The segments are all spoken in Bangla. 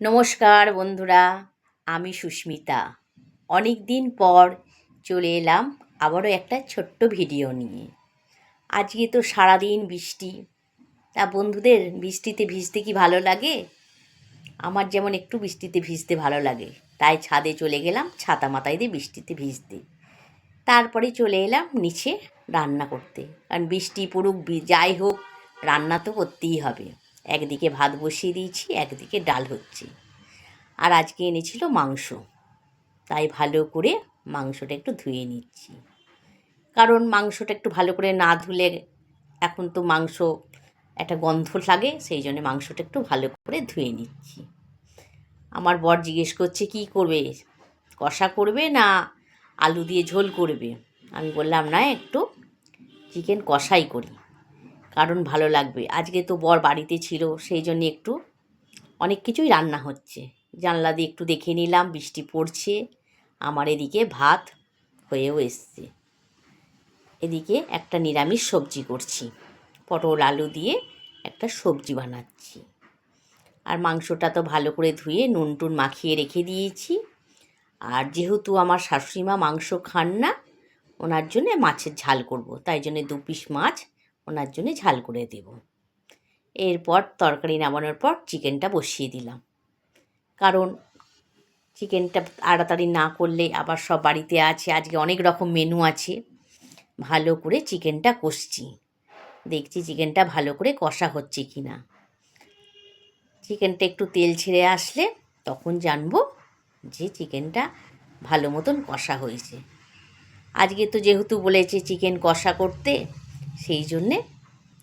নমস্কার বন্ধুরা, আমি সুস্মিতা। অনেক দিন পর চলে এলাম আবারও একটা ছোট্ট ভিডিও নিয়ে। আজকে তো সারাদিন বৃষ্টি। তা বন্ধুদের, বৃষ্টিতে ভিজতে কি ভালো লাগে? আমার যেমন একটু বৃষ্টিতে ভিজতে ভালো লাগে। তাই ছাদে চলে গেলাম, ছাতা মাথায় দিয়ে বৃষ্টিতে ভিজতে। তারপরে চলে এলাম নিচে রান্না করতে। কারণ বৃষ্টি পড়ুক যাই হোক, রান্না তো করতেই হবে। একদিকে ভাত বসিয়ে দিয়েছি, একদিকে ডাল হচ্ছে। আর আজকে এনেছিল মাংস। তাই ভালো করে মাংসটা একটু ধুয়ে নিচ্ছি। কারণ মাংসটা একটু ভালো করে না ধুলে এখন তো মাংস একটা গন্ধ লাগে, সেই জন্য মাংসটা একটু ভালো করে ধুয়ে নিচ্ছি। আমার বর জিজ্ঞেস করছে, কি করবে? কষা করবে না আলু দিয়ে ঝোল করবে? আমি বললাম, না, একটু চিকেন কষাই করি। কারণ ভালো লাগবে। আজকে তো বর বাড়িতে ছিল, সেই জন্য একটু অনেক কিছুই রান্না হচ্ছে। জানলা দিয়ে একটু দেখে নিলাম, বৃষ্টি পড়ছে, আমার এদিকে ভাত হয়েও এসছে। এদিকে একটা নিরামিষ সবজি করছি, পটল আলু দিয়ে একটা সবজি বানাচ্ছি। আর মাংসটা তো ভালো করে ধুয়ে নুন টুন মাখিয়ে রেখে দিয়েছি। আর যেহেতু আমার শাশুড়িমা মাংস খান না, ওনার জন্যে মাছের ঝাল করব, তাই জন্যে দু পিস মাছ ওনার জন্যে ঝাল করে দেব। এরপর তরকারি নামানোর পর চিকেনটা বসিয়ে দিলাম। কারণ চিকেনটা তাড়াতাড়ি না করলে আবার সব বাড়িতে আছে, আজকে অনেক রকম মেনু আছে। ভালো করে চিকেনটা কষছি। দেখছি চিকেনটা ভালো করে কষা হচ্ছে কি না চিকেনটা একটু তেল ছেড়ে আসলে তখন জানব যে চিকেনটা ভালো মতন কষা হয়েছে। আজকে তো যেহেতু বলেছে চিকেন কষা করতে সেই জন্যে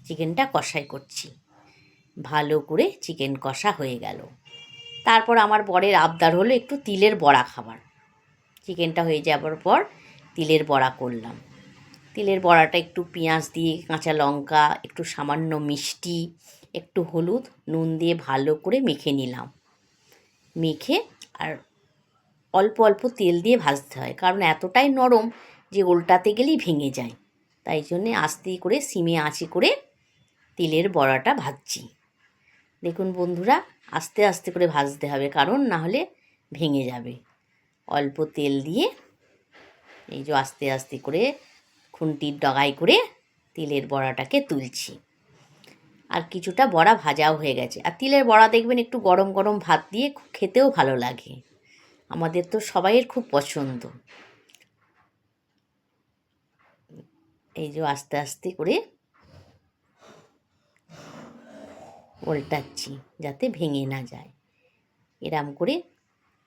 চিকেনটা কষাই করছি। ভালো করে চিকেন কষা হয়ে গেল। তারপর আমার বরের আবদার হলো একটু তিলের বড়া খাবার চিকেনটা হয়ে যাবার পর তিলের বড়া করলাম। তিলের বড়াটা একটু পেঁয়াজ দিয়ে কাঁচা লঙ্কা, একটু সামান্য মিষ্টি, একটু হলুদ, নুন দিয়ে ভালো করে মেখে নিলাম। মেখে আর অল্প অল্প তেল দিয়ে ভাজতে হয়। কারণ এতটাই নরম যে উল্টাতে গেলেই ভেঙে যায়। তাই জন্যে আস্তে করে সিমে আঁচে করে তিলের বড়াটা ভাজছি। দেখুন বন্ধুরা, আস্তে আস্তে করে ভাজতে হবে, কারণ না হলে ভেঙে যাবে। অল্প তেল দিয়ে এই যে আস্তে আস্তে করে খুন্তির ডগায় করে তিলের বড়াটাকে তুলছি। আর কিছুটা বড়া ভাজাও হয়ে গেছে। আর তিলের বড়া দেখবেন একটু গরম গরম ভাত দিয়ে খেতেও ভালো লাগে। আমাদের তো সবাইয়ের খুব পছন্দ। এই যে আস্তে আস্তে করে উল্টাচ্ছি যাতে ভেঙে না যায়। এরম করে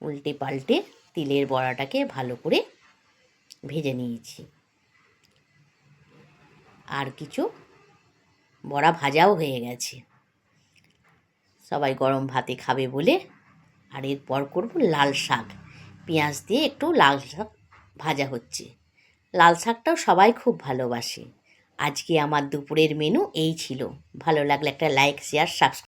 উল্টে পাল্টে তিলের বড়াটাকে ভালো করে ভেজে নিয়েছি। আর কিছু বড়া ভাজাও হয়ে গেছে। সবাই গরম ভাতে খাবে বলে আর এরপর করব লাল শাক। পেঁয়াজ দিয়ে একটু লাল শাক ভাজা হচ্ছে। লাল শাকটাও সবাই খুব ভালোবাসে। আজকে আমার দুপুরের মেনু এই ছিল। ভালো লাগলে একটা লাইক শেয়ার সাবস্ক্রাইব